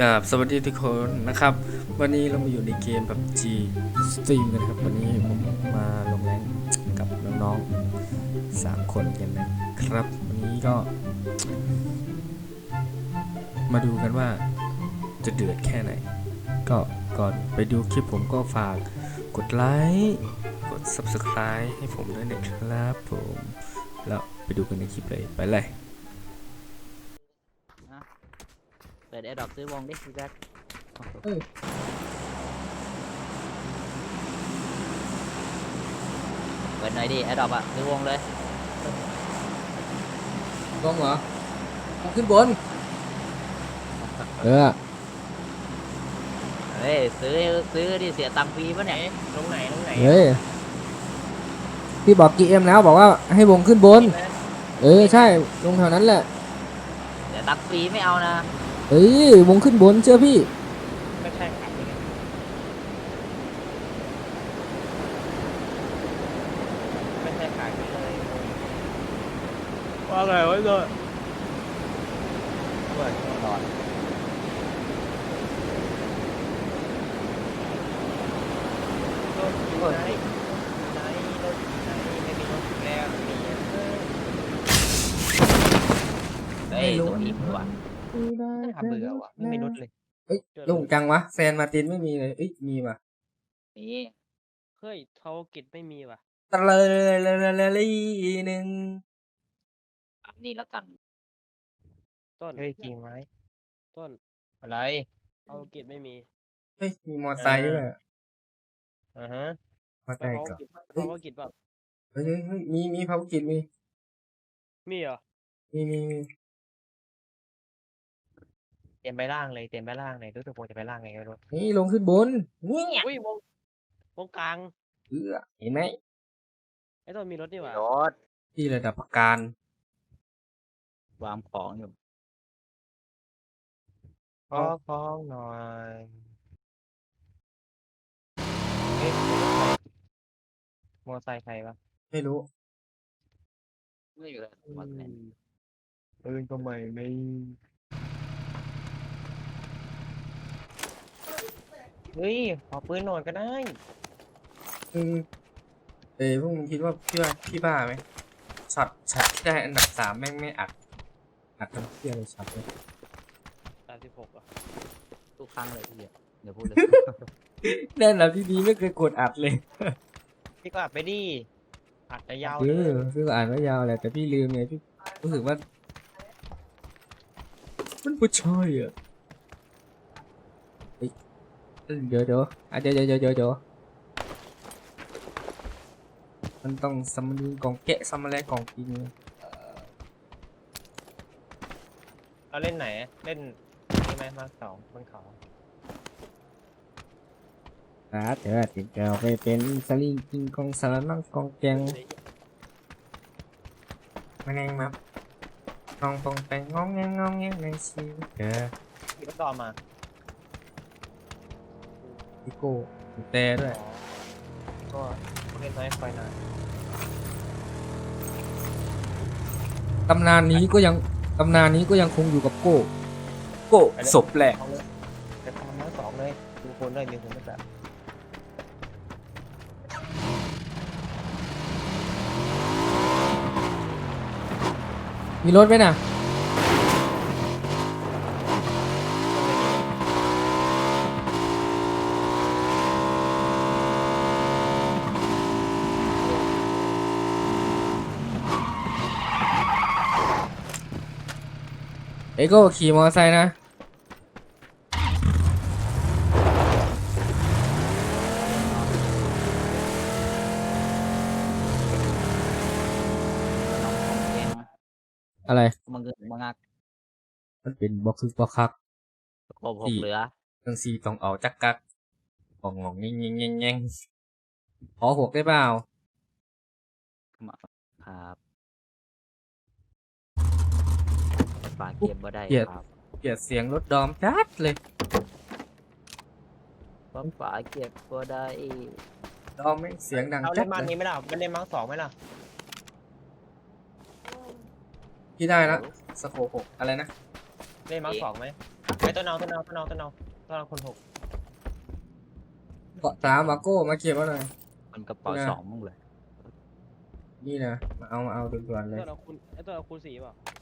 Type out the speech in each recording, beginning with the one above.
กับสวัสดีทุกคนนะครับ วันนี้เรามาอยู่ในเกมแบบ G Stream กันครับ วันนี้ผมมาลงแรงกับน้องๆสามคนกันนะครับ วันนี้ก็ มาดูกันว่าจะเดือดแค่ไหน ก็ก่อนไปดูคลิปผมก็ฝากกดไลค์กด Subscribe ให้ผมด้วยนะครับผม แล้วไปดูกันในคลิปเลย ไปเลย เปิดแอร์ดรอปซื้อวงดิพี่แจ๊คเออเปิดหน่อยดิแอร์ดรอปอะซื้อวงเลย ลงเหรอเอาขึ้นบน เออ เฮ้ยซื้อซื้อดิเสียตังค์ฟรีปะเนี่ยลงไหนลงไหนเฮ้ย พี่บอกกี่เอ็มแล้วบอกว่าให้วงขึ้นบน เออ ใช่ลงแถวนั้นแหละ เสียตังค์ฟรีไม่เอานะ เฮ้ยวงขึ้นบนเชื่อพี่ ไม่ใช่ครับไม่ใช่ขายไปเลยว่าไงวะเลยเปิดก่อนรถอยู่ไหนไหนรถอยู่ไหนไม่มีรถอยู่แล้วมีเออเฮ้ยตัวอีกว่ะน่าเบื่อว่ะไม่มีรถเลย เอ้ยโลงจังวะแซนมาร์ตินไม่มีเลยเอ้ยมีว่ะนี่เฮ้ยทาวกิจไม่มีว่ะตะเลยเลยเลยเลยเลยหนึ่งอันนี่แล้วกันต้นเฮ้ยจริงไหมต้นอะไร ทาวกิจไม่มีเฮ้ยมีมอไซค์ด้วยอ่าฮะ มอไซทาค์วก่อนกิจทาวกิจแบบเฮ้ยเฮ้ยเฮ้ยมีมีภารกิจมีมีเหรอมีมีมี เตรียมไปล่างเลยเตรียมไปล่างเลยรู้สึกผมจะไปล่างไงไม่รู้นี่ลงขึ้นบนนี่อุ้ยวงวงกลางเออเห็นไหมไอ้ต้นมีรถนี่หว่ารถที่ระดับประการวางของอยู่ขอฟ้องหน่อยเฮ้ยมอไซค์ใครวะไม่รู้ไม่อยู่เลยหมดเลยปืนก็ไม่มี เฮ้ย ขอปืนหน่อยก็ได้อืมเอ้ยพวกมึงคิดว่าพี่ว่าพี่บ้าไหมช็อตช็อตที่ได้อันดับสามแม่งไม่อัดอัดทั้งเที่ยเลยช็อตเลยสามสิบหกอะทุกครั้งเลยพี่เดี๋ยวเดี๋ยวพูดเลย แน่นอนที่ดีไม่เคยกดอัดเลยพี่ก็อัดไปดิอัดจะยาวเอเลอยพี่ก็อ่านว่ายาวแหละแต่พี่ลืมไงพี่รู้สึกว่า มันผู้ชายอะเฮ้ย เดี๋ยวเดี๋ยวอะเดี๋ยวเดี๋ยวเดี๋ยวเดี๋ยวเดี๋ยวมันต้องสมดุลกล่องแกะสมอะไรกล่องกินเราเล่นไหน เล่นนี่ไหมมาสองบนเขานะเดี๋ยวติดเกาไปเป็นสลิงกินกองสารนังกองแกงมาไงมาลองปองไปงองแงงงองแงงในชีวิตเออพี่ก็ตอมมา พี่โก้แต่ด้วยก็เล่นน้อยคอยนานตำนานนี้ก็ยังตำนานนี้ก็ยังคงอยู่กับโก้ โก้ศพแหลกเอาเลยจะทำทั้งสองเลยดูคนด้วยมีคนไม่แบบมีรถไหมน่ะ อ้ยโก็ขี่มอเตอร์ไซค์นะน้องของเองอะไรมึงคือมึงอักมันเป็นบ็อกซ์บ็อกคักโคบหกเหลือทั้งสี่ต้องเอาจักกักงองงองเงี้ยเงี้ยเงี้ยเงี้ยขอหกได้เปล่าครับ ฝากเก็บบ่ได้เกลียด ครับเกลียดเสียงรถดอมจัดเลยผมฝากเก็บบ่ได้ดอมแม่งเสียงดังเอาจัเล่ดนมาเลยนี้ไหมล่ะมันเล่นมาสองไหมล่ะพี่ได้ละสโคปหกอะไรนะเล่นมาสองไหมไอ้ต้นเอาต้นเอาต้นเอาต้นเอาต้นเอาคนหกเกาะสามมาโก้มาเก็บมาหน่อยมันกระเป๋าเนี่ยสองมึงเลยนี่นะมาเอามาเอาด่วนๆเลยตัวเราคุณไอ้ตัวเราคูณสี่เปล่าเอา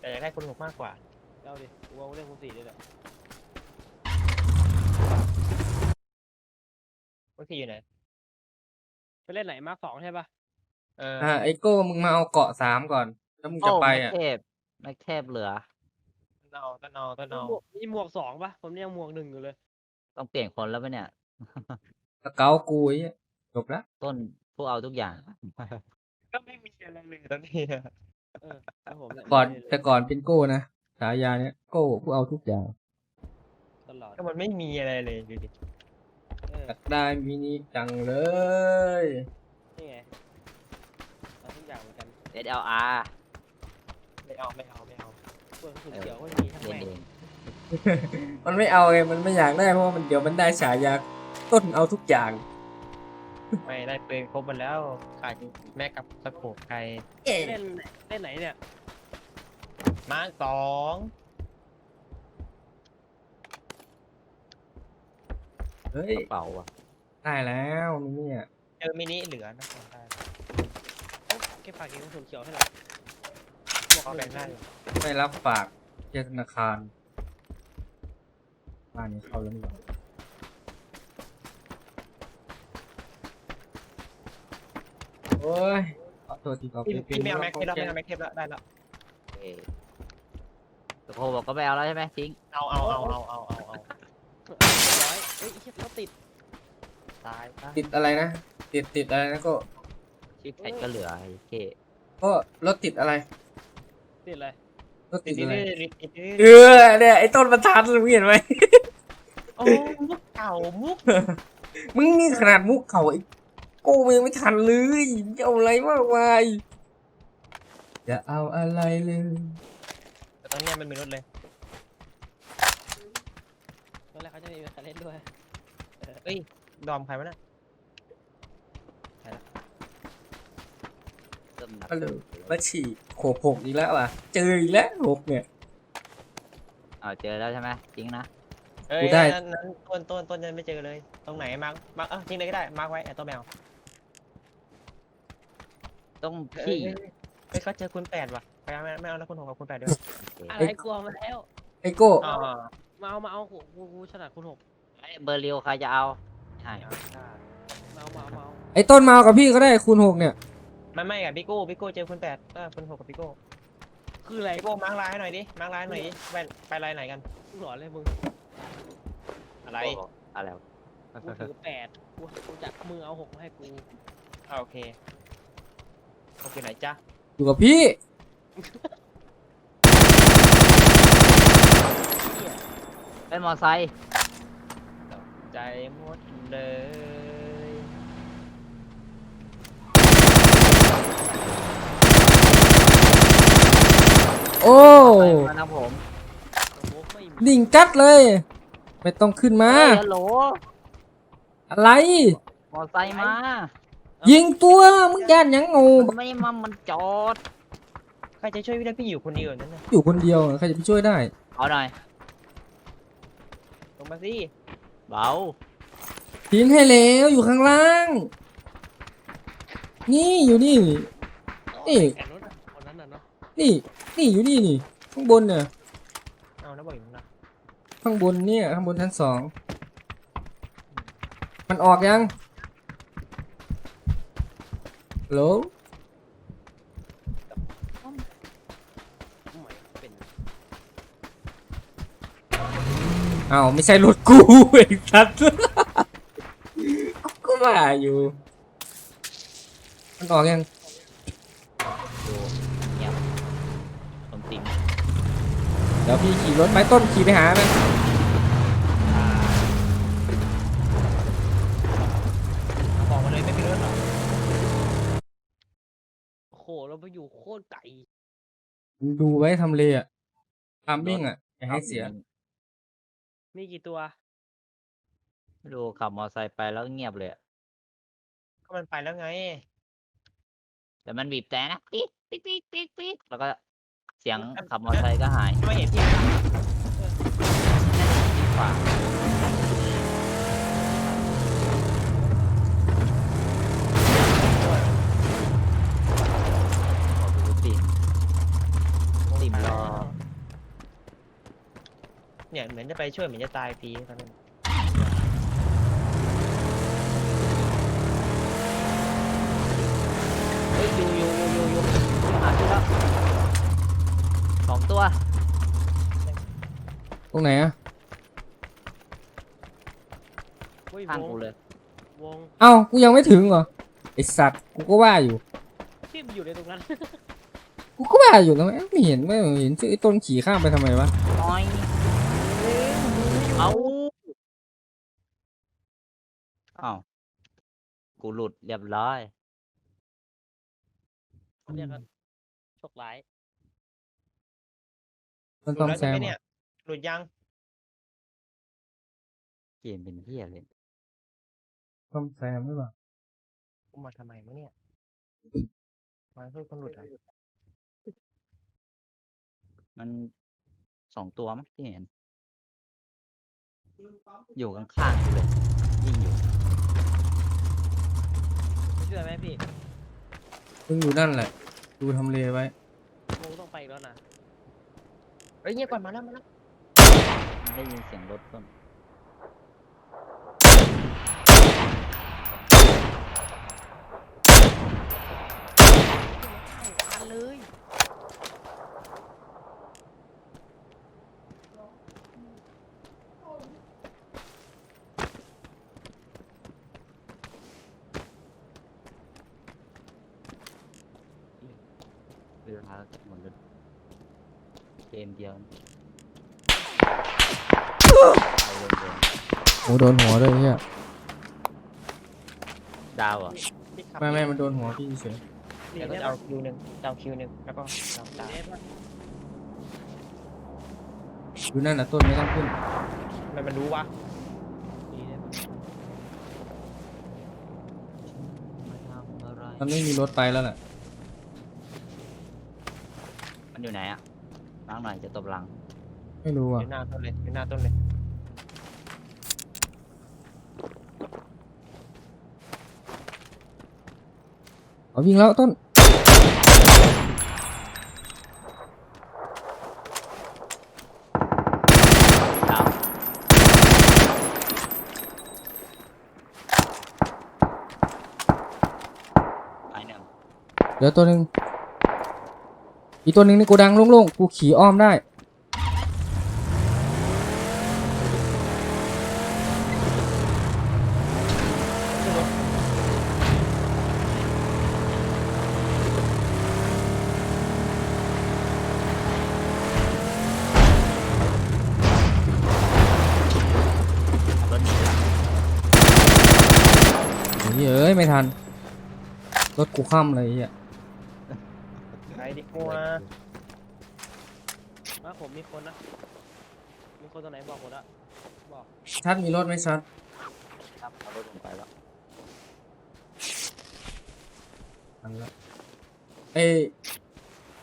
แต่อยากได้คนหกมากกว่า เอาดิกูเอาเล่นคูณสี่เลยแหละว่าพี่อยู่ไหน ไปเล่นไหนมาร์คสองใช่ปะเอออ่าไอโก้มึงมาเอาเกาะสามก่อนแล้วมึงจะโอ้ไปแม็กอะเทพแม็กเทพเหลือ ต้นเอาต้นเอาต้นเอาหมวกมีหมวกสองปะผมยังหมวกหนึ่งอยู่เลยต้องเปลี่ยนคนแล้วปะเนี่ย สเกากูไอ้เหี้ยจบละต้นพวกเอาทุกอย่าง ก็ไม่มีอะไรเลยตอนนี้อะ เออแล้วผมเนี่ยก่อนไม่ได้เลยแต่ก่อนเป็นโก้นะฉายาเนี้ยโก้กูเอาทุกอย่างตลอดก็มันไม่มีอะไรเลยดูดิเอออยากได้มินิจังเลย นี่ไงเอาทุกอย่างเหมือนกัน SLR ไม่เอาไม่เอาไม่เอาส่วนกระสุนเขียวก็มีทั้งเล่นแม่งเองมันไม่เอาไงมันไม่อยากได้เพราะว่ามันเดี๋ยวมันได้ฉายาต้นเอาทุกอย่าง ไม่ได้ปืนครบหมดแล้วขาดแม่กับสะโพกไกลเล่นไหนเล่นไหนเนี่ย มาสองเฮ้ย กระเป๋าอะได้แล้วมินิอะเจอมินิเหลือนะขอได้เอ้าเก็บฝากเก็บกระสุนเขียวให้หน่อยหมวกเอาหแบ่นึ่งงได้ไม่รับฝากเจ้าธนาคารบ้านนี้เข้าแล้วนี่หว่า โอ้ยขอโทษทีขอพี่เป็นพี่ไม่เอาแม็กเทปแล้วไม่เอาแม็กเทปแล้วได้แล้วเออตะโคบอกก็ไม่เอาแล้วใช่ไหมทิ้งเอาเอาเอาเอาเอาเอาเอาร้อยเฮ้ยไอ้เหี้ยรถติดตายปะติดอะไรนะ ติดติดอะไรนะก็ชิปแพดก็เหลือไอ้เคก็รถติดอะไร ติดอะไรรถติดอะไรติดเออเนี่ยไอ้ต้นประทัดมึงเห็นไหมโอ้มุกเก่ามุก มึงนี่ขนาดมุกเขาไอ้โก้มึงยังไม่ทันเลยจะเอาอะไรมากมายจะเอาอะไรเลยแต่ตอนเนี้ยมันมีรถเลยตอนแรกเขาจะมีใครเล่นด้วยเอ้ยดอมใครวะน่ะเริ่มหนักมาเลยมาฉี่โขกหกอีกแล้วว่ะ เจออีกแล้วหกเนี่ยเอาเจอแล้วใช่ไหมทิ้งนะเอ้ยกูได้นั้นนั้นต้นต้นต้นยังไม่เจอเลย ตรงไหนมาร์กมาร์กเออทิ้งเลยก็ได้ มาร์กไว้ไอ้ต้นแมว ต้องพี่เอ้ยเอ้ยเจอคุณแปดว่ะไปเอาไม่ไม่เอาแล้วคุณหกกับคุณแปดด้วยอะไรกลัวมาแล้ว ไอโก้อ๋อมาเอามาเอากูกูกูฉลาดคูณหกไอ้เบอร์เรียวใครจะเอาใช่มาเอามาเอามาเอาไอ้ต้นมาเอากับพี่ก็ได้คูณหกเนี่ย ไม่ไม่กับพี่โก้พี่โก้เจอคุณแปดเออคุณหกกับพี่โก้คืออะไรพี่โก้มาร์กไลน์ให้หน่อยดิมาร์กไลน์หน่อยดิไปไปไลน์ไหนกัน กูหลอนเลยมึงอะไรอะไรวะกูถือแปดกูกูจะมือเอาหกมาให้กูอ่าโอเค โอเคไหนจ๊ะอยู่กับพี่เป็นมอไซค์ใจหมดเลยโอ้ไปมานะผมโอ้โหไม่มีดิ่งจัดเลย ไม่ต้องขึ้นมา เฮ้ยฮัลโหลอะไร มอไซค์มา ยิงตัวมึงย่านหยังงูมันไม่มามันจอด ใครจะช่วยพี่ได้พี่อยู่คนเดียวนั่นน่ะอยู่คนเดียวใครจะไปช่วยได้ เอาหน่อย ลงมาสิเบา ทิ้งให้แล้วอยู่ข้างล่าง นี่อยู่นี่ นี่ แอนรถอะคนนั้นน่ะเนาะนี่นี่อยู่นี่นี่ ข้างบนเนี่ยเอาแล้วบอกอยู่นะข้างบนเนี่ยข้างบนชั้นสองมันออกยังฮัล โหลไม่เป็นอ้าวไม่ใช่รถกูไอ้สัตว์ก็ว่าอยู่ มันออกยังดูเงียบตรงติมเดี๋ยวพี่ขี่รถไปต้นขี่ไปหามัน บอกมาเลยไม่มีรถหรอก โอ้โหเราไปอยู่โคตรไก่ ดูไว้ทำเลอะทามมิ่งอะอย่าให้เสีย มีกี่ตัว ไม่ดูขับมอไซค์ไปแล้วเงียบเลยอะก็มันไปแล้วไง แต่มันบีบแต่นะปิ๊กปิ๊กปิ๊กปิ๊กปิ๊กแล้วก็เสียงขับมอเตอร์ไซค์ก็หายไม่เห็นที่ที่ขวาดูสิติมรอ เนี่ยเหมือนจะไปช่วยเหมือนจะตายฟรีตอนนั้นเฮ้ยอยู่อยู่อยู่อยู่อยู่หาที่แล้วสองตัวตรงไหนอะเฮ้ยข้างวงกูเลย วงเอ้ากูยังไม่ถึงเหรอไอสัตว์กูก็ว่าอยู่ ที่มันอยู่ในตรงนั้น กูก็ว่าอยู่แล้วไม่เห็นไม่เห็นชื่อไอ้ต้นขี่ข้ามไปทำไมวะ น้อยเอาเอ้ากูหลุดเรียบร้อย เรียกกันโชคร้ายมันหต้ลุองดแล้วแซใช่ไหมมเนี่ย หลุดยัง เกมเป็นเพี้ยเลย ต้องแซมหรือเปล่ากูมาทำไมวะเนี่ย มาเพื่อคนหลุดอะมันสองตัวมั้งที่เห็น อยู่ข้างๆกูเลยยิ่งอยู่ เชื่อไหมพี่มึงอยู่นั่นแหละ ดูทำเลไว้วงต้องไปอีกแล้วนะเฮ้ยเงียบก่อนมาแล้วมาแล้วได้ยินเสียงรถต้นทันเลย เวลาหมดเลยเกมเดียวเอาเลยเดียวโอ้โดนหัวด้วยเนี่ยดาวเหรอะพี่ขับไม่ไม่มันโดนหัวพี่เฉยเดี๋ยวเดี๋ยวจะจะเอาเอาคิวหนึ่งจะเอาคิวหนึ่งแล้วก็ตามตามอยู่นั่นน่ะต้นไม่ต้องขึ้นทำไมมันรู้วะดีได้ปะมาทำอะไรมันไม่มีรถไปแล้วแหละ มัน อยู่ไหนอะล้างหน่อยจะตบหลัง ไม่รู้ออะยู่หน้าต้นเลยอยู่หน้าต้นเลยเอาวิ่งแล้วต้น ดาวไอ้หนึ่งเดี๋ยวตัวหนึ่ง อีกตัวหนึ่งในโกดังโล่งๆ กูขี่อ้อมได้นีละเฮ้ยเอ้ย ไม่ทัน รถกูคว่ำเลยอ้เฮียไปดิ กลัวว่าผมมีคนนะ มีคนตรงไหนบอกผมละบอกชัดมีรถไหมชัดครับเอารถลงไปแล้วทันละเอ้ย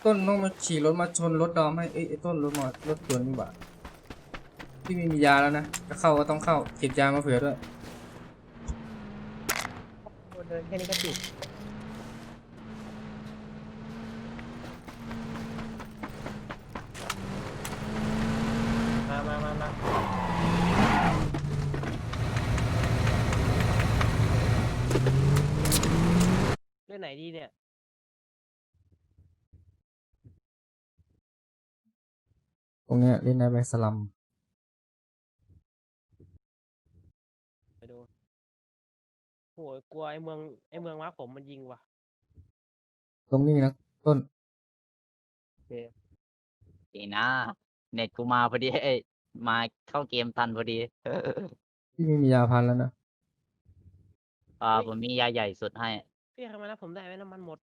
ต้นต้องมาขี่รถมาชนรถดอมให้เอ้ยไอ้ต้นรถมารถสวนนี่หว่าพี่ไม่มียาแล้วนะจะเข้าก็ต้องเข้าเก็บยามาเผื่อด้วยเดินแค่นี้ก็ติดมามามามาเล่ นไหนดีเนี่ย ตรงเนี้ยเล่นในไปสลัม ไปดูโหยกลัวไอ้เมืองไอ้เมืองวักผมมันยิงว่ะตรงนี้นะ ต้นดีนะ เน็ตกูมาพอดีเอ้ยมาเข้าเกมทันพอดีพี่ไม่มียาพันแล้วนะ อ่าผมมียาใหญ่สุดให้ พี่ทำไมนะผมได้ไว้น้ำมันหมด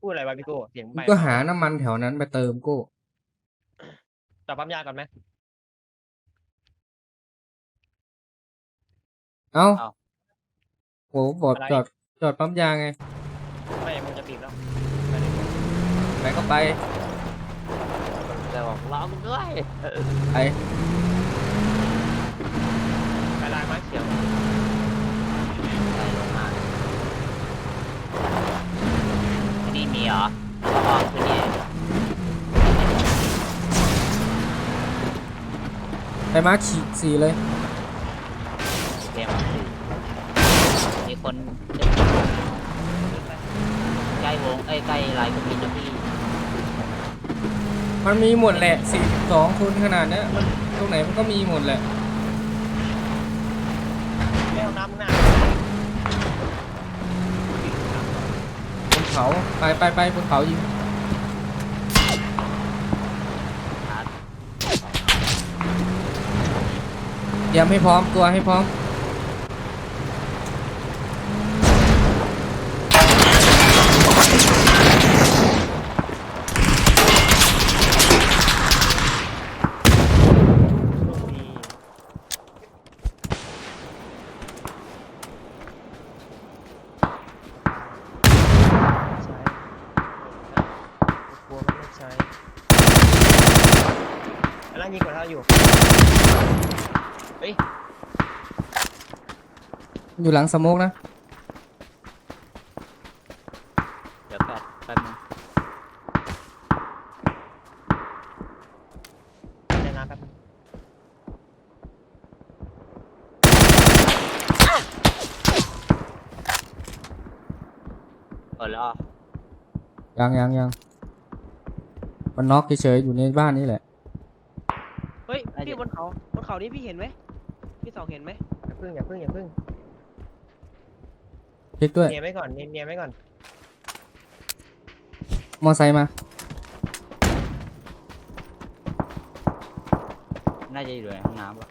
พูดอะไรวะพี่โก้เสียงมึไปงก็หาน้ำมันแถวนั้นไปเติมโก้ต่อปั๊มยาก่อนไหม เอ้าเอ้าโหบอกจอดจอดปั๊มยาไง ไม่มึงจะปิดแล้วไปเลยก็ไป แต่บอกรอกูด้วยเออไปไปลายไม้เขียว ใส่ลงมาอันนี้มี เหรออ๋อคือนี่ไปมาร์คขีดสี่เลย เกมมีคนใกล้วงเอ้ยใกล้ลายเครื่องบินนะพี่มันมีหมดแหละสี่สองคนขนาดเนี้ยมันตรงไหนมันก็มีหมดแหละ แม่ห้องน้ำมึงหน้า บน เขาไปไปไปบนเขายิงชาร์จเตรียมให้พร้อมตัวให้พร้อม ดีใช้กลัวมันไม่ใช้แล้วยิงกว่าเท่าอยู่ เฮ้ย อยู่หลังสโมกนะ เดี๋ยวแป๊บแป๊บนึงในน้ำแป๊บนึงเออแล้วยังยังยังมันน็อกเฉยๆอยู่ในบ้านนี่แหละ เฮ้ย พี่บนเขาบนเขานี่พี่เห็นไหมพี่สองเห็นไหมอย่าพึ่งอย่าพึ่งอย่าพึ่ง เช็คด้วย เนียไว้ก่อนเนียเนียไว้ก่อนมอไซค์มา น่าจะอยู่ในห้องน้ำปะ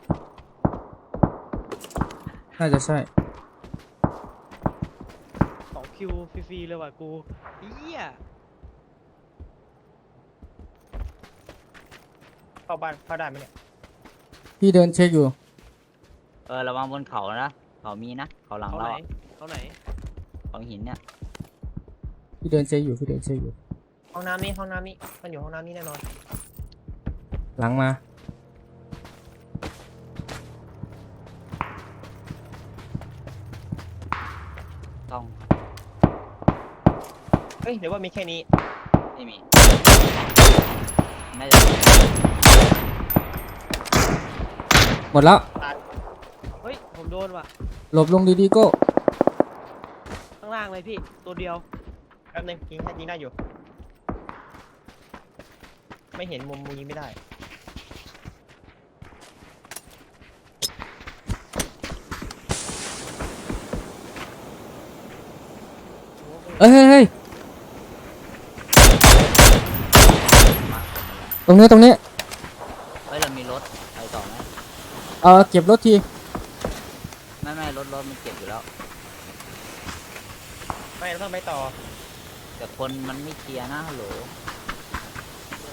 น่าจะใช่ สองคิวฟรีๆเลยว่ะกูเหี้ยเข้าบ้านเข้าได้ไหมเนี่ยพี่เดินเช็คอยู่ เออระวังบนเขานะ เขามีนะ เขาหลังเขาเราไหนอะเขาไหน เขาหินเนี่ยพี่เดินเช็คอยู่พี่เดินเช็คอยู่ห้องน้ำนี่ห้องน้ำนี่มันอยู่ห้องน้ำนี่แน่นอนหลังมาต้องเฮ้ยเดี๋ยวว่ามีแค่นี้ไม่มีน่าจะหมดแล้วเฮ้ยผมโดนว่ะ หลบลงดีๆโก้ ข้างล่างเลยพี่ ตัวเดียวแป๊บนึงยิงให้ยิงได้อยู่ ไม่เห็นมุมมุมยิงไม่ได้ เอ้ยเฮ้ยเฮ้ยตรงนี้ตรงนี้เฮ้ยเรามีรถไปต่อไหมเออเก็บรถทีไม่ไม่รถรถมันเก็บอยู่แล้ว ไม่เราต้องไปต่อแต่คนมันไม่เคลียร์นะฮัลโหล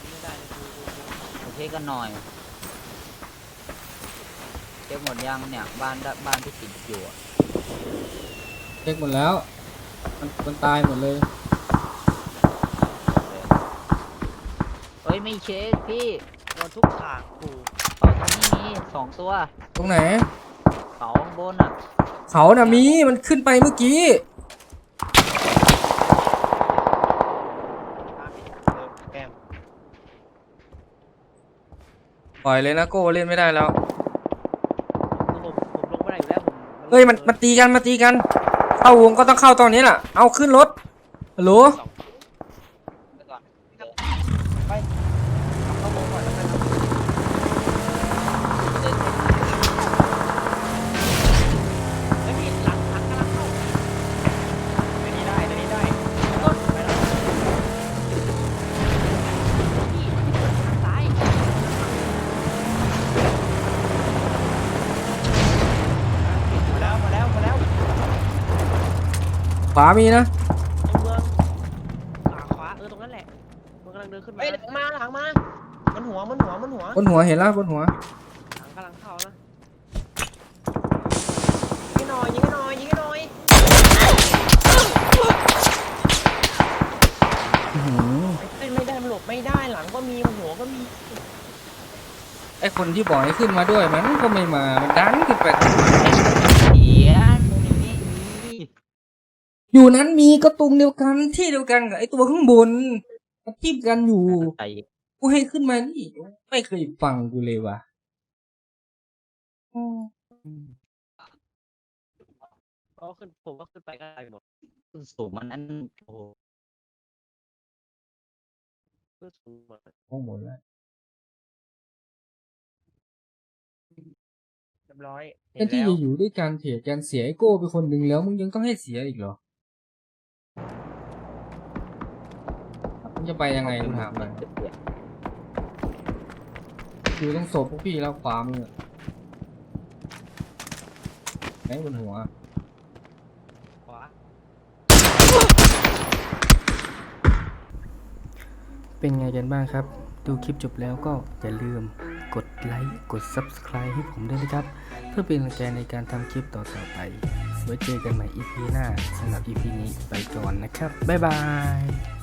ไม่ได้เลยกูกูกูโอเคกันหน่อยเก็บหมดยังเนี่ยบ้านด้านบ้านที่ติดอยู่อะเช็คหมดแล้ว มันมันตายหมดเลย เฮ้ยไม่เช็คพี่โดนทุกฉากกูเขาตรงนี้มีสองตัวตรงไหน เขาข้างบนอะเขาน่ะมี มันขึ้นไปเมื่อกี้ ตามพี่เออแกม ป ล่อยเลยนะโก้เล่นไม่ได้แล้วคือผมผมลงไม่ได้อยู่แล้วผมเฮ้ยมันมันตีกันมาตีกัน เข้าวงก็ต้องเข้าตอนนี้แหละเอาขึ้นรถฮัลโหลสองไป วามีนะตรงเมืองขวาขวาเออตรงนั้นแหละมันกำลังเดินขึ้นมาเฮ้ยหลังมาหลังมา มันหัวมันหัวมันหัวบนหัวเห็นแล้วบนหัว หลังกำลังเข้านะยิงให้หน่อยยิงให้หน่อยยิงให้หน่อยอื้อหือเอ้ยไม่ได้หลังก็มีหัวก็มีไอคนที่บอกให้ขึ้นมาด้วยมันก็ไม่มา มันดันขึ้นไปเสียตรงนี้มี อยู่นั้นมีก็ตรงเดียวกันที่เดียวกันกับไอตัวข้างบนมันทิมกันอยู่ใส่กูให้ขึ้นมานี่ไม่เคยฟังกูเลยว่ะอืมก็ขึ้นผมก็ขึ้นไปก็ได้หมดสูงมันนั้นโอ้โหขึ้นสูงหมดโอ้หมดแล้วเรียบร้อยแทเห็นนที่แล้วจะอยู่ด้วยกันเถียกันเสียไอโก้ไปคนหนึ่งแล้วมึงยังต้องให้เสียอีกเหรอมึง จะไปยังไงกูถามหน่อยอยู่ตรงศพพวกพี่แล้วขวามือไหนบนหัวขวาเป็นไงกันบ้างครับ ดูคลิปจบแล้วก็อย่าลืมกดไลค์ กด Subscribe ให้ผมด้วยนะครับ เพื่อเป็นกำลังใจในการทำคลิปต่อๆไปไว้เจอกันใหม่ EP หน้าสำหรับ EP นี้ไปก่อนนะครับ บ๊ายบาย